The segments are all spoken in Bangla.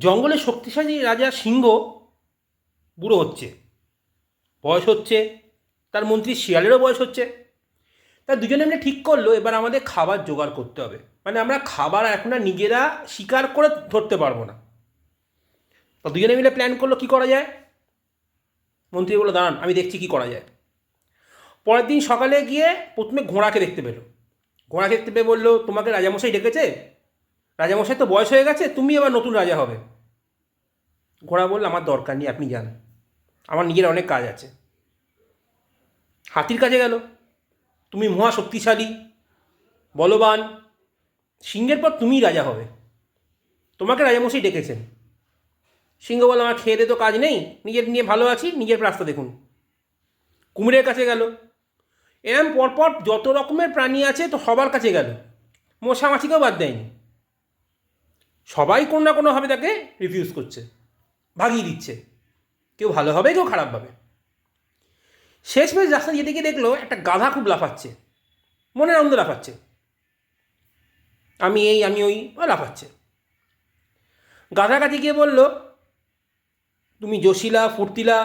জঙ্গলের শক্তিশালী রাজা সিংহ বুড়ো হচ্ছে, বয়স হচ্ছে, তার মন্ত্রী শিয়ালেরও বয়স হচ্ছে। তা দুজনে মিলে ঠিক করল, এবার আমাদের খাবার জোগাড় করতে হবে। মানে আমরা খাবার এখন আর নিজেরা শিকার করে ধরতে পারব না। তো দুজনে মিলে প্ল্যান করল, কি করা যায়? মন্ত্রী বলল, দাঁড়ান, আমি দেখছি কি করা যায়। পরের দিন সকালে গিয়ে প্রথমে ঘোড়াকে দেখতে পেল। ঘোড়াকে দেখতে পেয়ে বলল, তোমাকে রাজামশাই ডেকেছে? রাজামশাই তো বয়স হয়ে গেছে, তুমি আবার নতুন রাজা হবে। ঘোড়া বলল, আমার দরকার নেই, আপনি যান। আমার নিজের অনেক কাজ আছে। হাতির কাছে গেল। তুমি মহা শক্তিশালী, বলবান, সিংহের পর তুমিই রাজা হবে। তোমাকে রাজামশাই ডেকেছেন। সিংহ বলল, আমার খেয়ে তো কাজ নেই, নিজের নিয়ে ভালো আছি, নিজের রাস্তা দেখুন। কুমিরের কাছে গেল। এরম পরপর যত রকমের প্রাণী আছে, তো সবার কাছে গেল। মশা মাছিকেও বাদ দেয়নি। সবাই কোনো না কোনোভাবে তাকে রিফিউজ করছে, ভাগিয়ে দিচ্ছে। কেউ ভালো হবে, কেউ খারাপ হবে। শেষমেশ রাস্তা যেতে গিয়ে দেখল, একটা গাধা খুব লাফাচ্ছে। মনের আনন্দ লাফাচ্ছে। আমি এই, আমি ওই লাফাচ্ছে। গাধার কাছে গিয়ে বলল, তুমি জশিলা, ফুর্তিলা,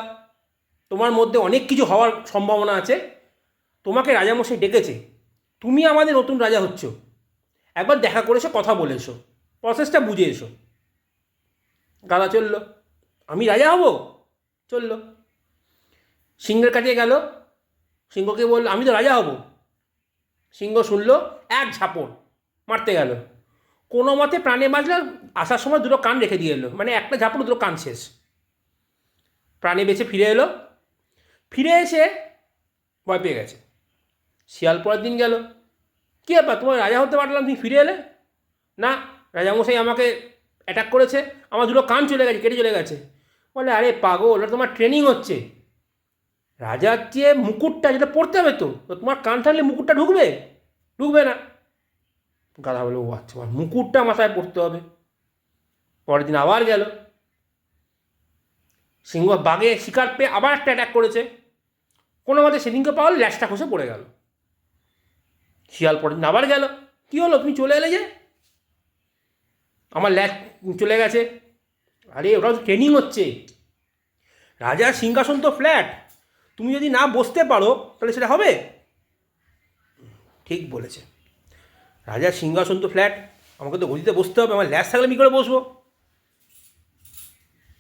তোমার মধ্যে অনেক কিছু হওয়ার সম্ভাবনা আছে। তোমাকে রাজামশাই ডেকেছে। তুমি আমাদের নতুন রাজা হচ্ছ। একবার দেখা করে এসো, কথা বলে এসো। প্রসেসটা বুঝে এসো। গাদা চলল। আমি রাজা হব? চলল। সিংহের কাছে গেল। সিংহকে বলল আমি তো রাজা হব। সিংহ শুনল, এক ঝাপড় মারতে গেল। কোনো মতে প্রাণে বাঁচলে আসার সময় দুটো কান রেখে দিয়ে এলো। মানে একটা ঝাপড় দুটো কান শেষ। প্রাণে বেঁচে ফিরে এলো। ফিরে এসে ভয় পেয়ে গেছে। শিয়াল পরের দিন গেল। কী ব্যাপার, তোমার রাজা হতে পারলাম, তুমি ফিরে এলে? না রাজামশাই আমাকে অ্যাটাক করেছে, আমার দুটো কান চলে গেছে, কেটে চলে গেছে। বলে, আরে পাগল, ওটা তোমার ট্রেনিং হচ্ছে। রাজার যে মুকুটটা যেটা পড়তে হবে তো তোমার কান থাকলে মুকুটটা ঢুকবে? ঢুকবে না। গাধা বলে, ও আচ্ছা আমার মুকুটটা মাথায় পড়তে হবে। পরের দিন আবার গেল। সিংহ বাঘে শিকার পেয়ে আবার একটা অ্যাটাক করেছে। কোনো মতে সেদিনকে পাওয়াল ল্যাসটা খসে পড়ে গেল। শিয়াল পরের দিন আবার গেল। কী হলো? তুমি চলে এলে যে? আমার ল্যাস চলে গেছে। আরে ওটা তো ট্রেনিং হচ্ছে। রাজার সিংহাসন তো ফ্ল্যাট তুমি যদি না বসতে পারো, তাহলে সেটা হবে? ঠিক বলেছে। রাজার সিংহাসন তো ফ্ল্যাট আমাকে তো গদিতে বসতে হবে। আমার ল্যাস থাকলে আমি করে বসবো?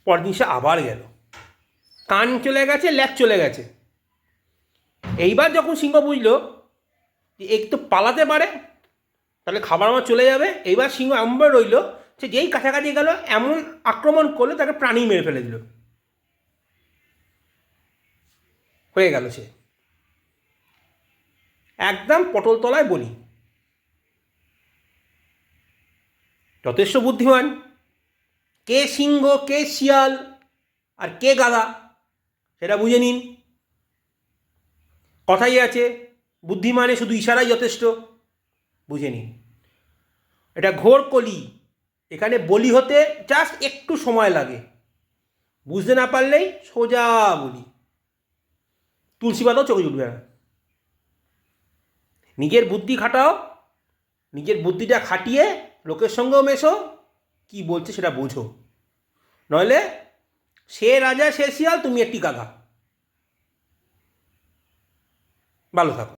পরের দিন সে আবার গেল। কান চলে গেছে, ল্যাক চলে গেছে। এইবার যখন সিংহ বুঝলো যে একটু পালাতে পারে, তাহলে খাবার আমার চলে যাবে। এইবার সিংহ এমনভাবে রইল সে যেই কাছাকাছি গেল, এমন আক্রমণ করল, তাকে প্রাণী মেরে ফেলে দিল। হয়ে গেল সে। একদম পটল তলায় বলি। যথেষ্ট বুদ্ধিমান। কে সিংহ, কে শিয়াল, আর কে গাধা, সেটা বুঝে নিন। কথাই আছে, বুদ্ধিমানে শুধু ইশারাই যথেষ্ট, বুঝে নিন। এটা ঘোর কলি। এখানে বলি হতে জাস্ট একটু সময় লাগে। বুঝতে না পারলেই সোজা বলি। তুলসী পাতাও চোখে উঠবে না। নিজের বুদ্ধি খাটাও, নিজের বুদ্ধিটা খাটিয়ে লোকের সঙ্গেও মেশো, কি বলছে সেটা বোঝো। নইলে সে রাজা, সে শিয়াল, তুমি একটি গাধা ভালো থাকো।